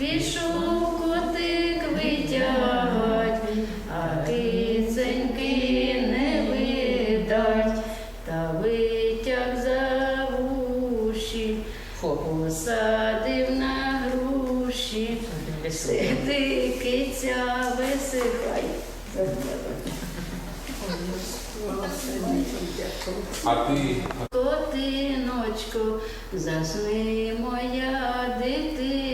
пішов котик витягать, а киценьки не видать, та витяг за вуші, посадив на груші, сиди киця висихай. А ти? Котиночко, засни моя дитина.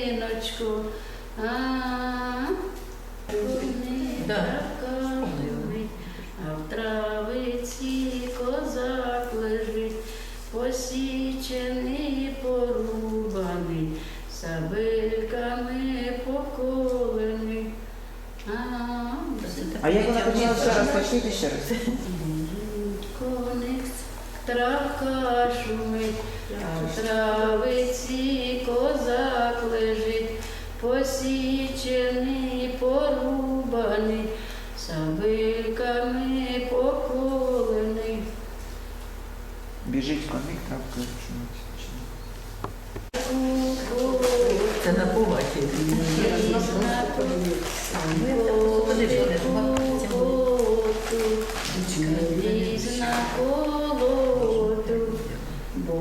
А, Да. шумить, а в травиці козак лежить, посічений, порубаний, сабельками поколений. А, А як вона почала ще раз почніть ще раз? Коник травка шумить, а в травиці посічений, порубаний, сабиками поколений. Біжить коник, травка шумить. Це на поваті. Лізь на колоду, бо